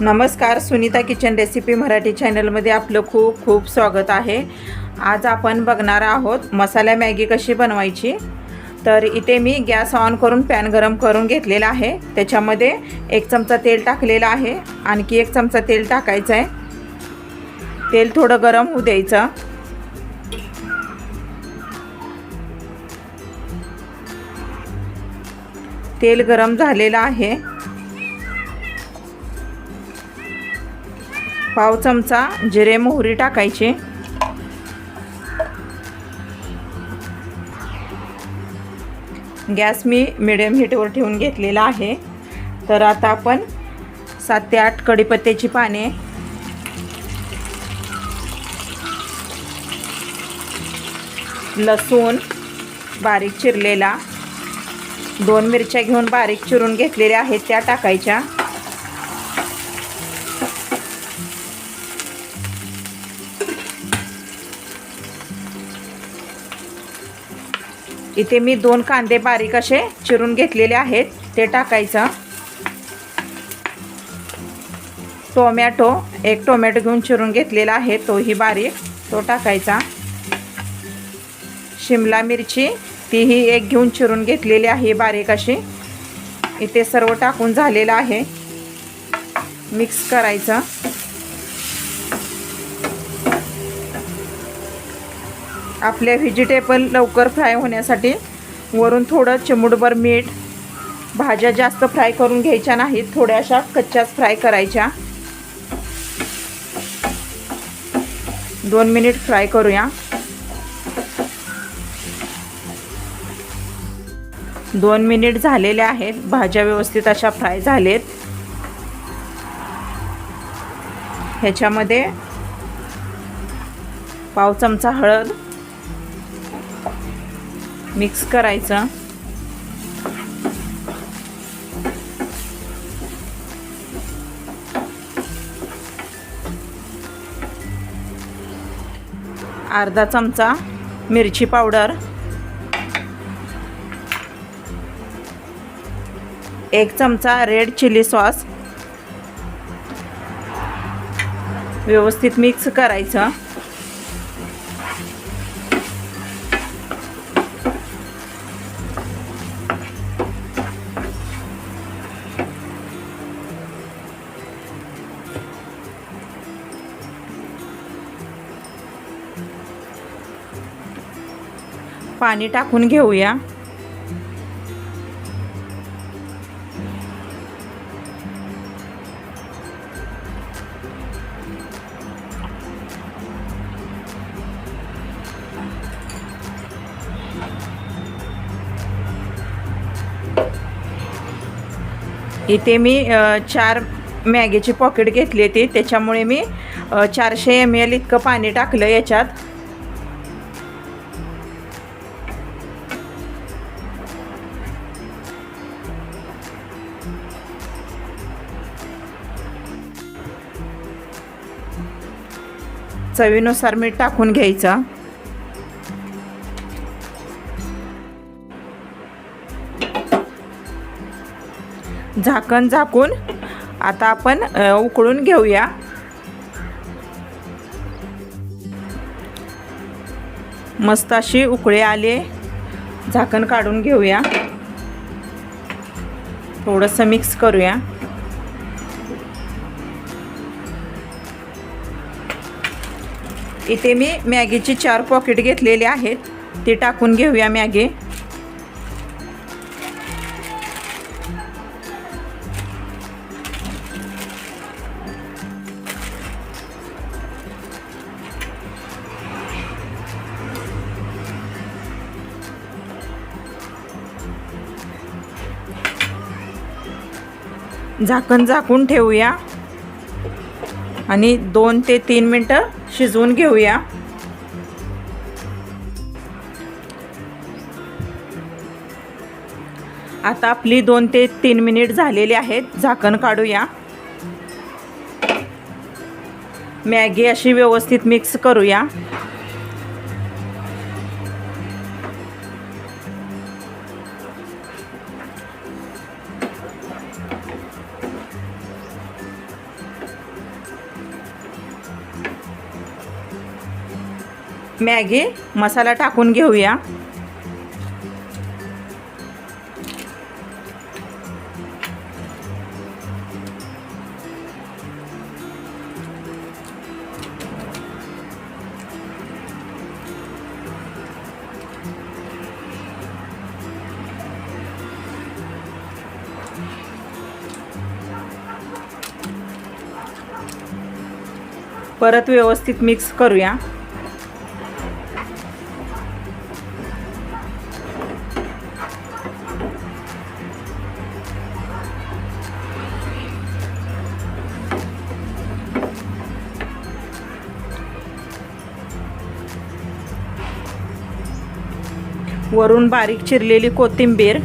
नमस्कार Sunita kitchen recipe Marathi चॅनलमध्ये आपलं खूप खूप स्वागत आहे. आज आपण बघणार आहोत मसाला मॅगी कशी बनवायची. तर इथे मी गॅस ऑन करून पॅन गरम करून घेतलेला आहे. त्याच्यामध्ये एक चमचा तेल टाकलेला आहे. आणखी एक चमचा तेल टाकायचं आहे तेल थोडं गरम होऊ द्यायचं. तेल गरम झालेलं आहे. पाव चमचा जिरे मोहरी टाकायचे. गॅस मी मिडियम हीटवर ठेवून घेतलेला आहे. तर आता आपण सात ते आठ कढीपत्त्याची पाने लसूण बारीक चिरलेला दोन मिरच्या घेऊन बारीक चिरून घेतलेल्या आहेत त्या टाकायच्या. इथे मी दोन कांदे बारीक असे चिरून घेतलेले आहेत. ते टाकायचं. टोमॅटो एक टोमॅटो घेऊन चिरून घेतलेला आहे तोही बारीक. तो टाकायचा. शिमला मिरची तीही एक घेऊन चिरून घेतलेली आहे बारीक अशी. इथे सर्व टाकून झालेलं आहे. मिक्स करायचं. आपले व्हेजिटेबल लवकर फ्राय होण्यासाठी वरून थोडं चिमूटभर मीठ भाज्या जास्त फ्राय करून घ्यायच्या नाहीत थोड्याशा कच्च्याच फ्राय करायच्या. दोन मिनिट फ्राय करूया. दोन मिनिट झालेले आहेत भाज्या व्यवस्थित अशा फ्राय झालेत. ह्याच्यामध्ये पाव चमचा हळद मिक्स करायचं. अर्धा चमचा मिरची पावडर. एक चमचा रेड चिली सॉस. व्यवस्थित मिक्स करायचं. पाणी टाकून घेऊया. इथे मी चार मॅगीची पॉकेट घेतली होती. त्याच्यामुळे मी चारशे एम एल इतकं पाणी टाकलं याच्यात. चवीनुसार मीठ टाकून घ्यायचं. झाकण झाकून आता आपण उकळून घेऊया. मस्त अशी उकळे आले झाकण काढून घेऊया. थोडंसं मिक्स करूया. इथे मी मॅगीची चार पॉकेट घेतलेली आहेत. ती टाकून घेऊया मॅगी. झाकण झाकून ठेवूया. आणि दोन ते तीन मिनटं शिजवून घेऊया. आता आपली दोन ते तीन मिनिट झालेली आहेत झाकण काढूया. मॅगी अशी व्यवस्थित मिक्स करूया. मॅगी मसाला टाकून घेऊया. परत व्यवस्थित मिक्स करूया. वरून बारीक चिरलेली कोथिंबीर.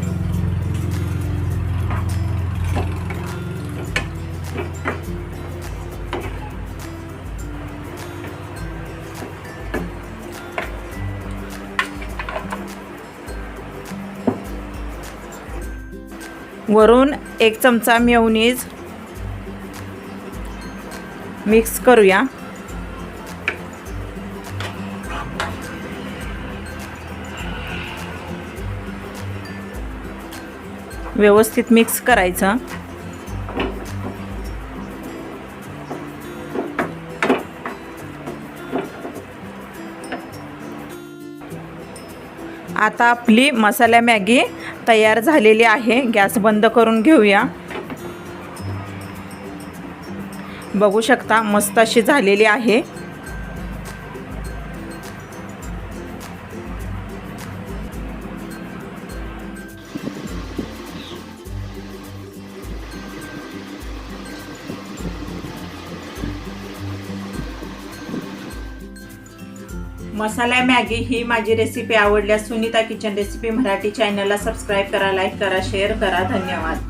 वरून एक चमचा मेवनीज मिक्स करूया. व्यवस्थित मिक्स करायचं. आता आपली मसाला मॅगी तयार झालेली आहे. गॅस बंद करून घेऊया. बघू शकता मस्त अशी झालेली आहे. मसाला मॅगी ही माझी रेसिपी आवडल्यास सुनीता किचन रेसिपी मराठी चॅनलला सबस्क्राईब करा लाईक करा शेअर करा. धन्यवाद.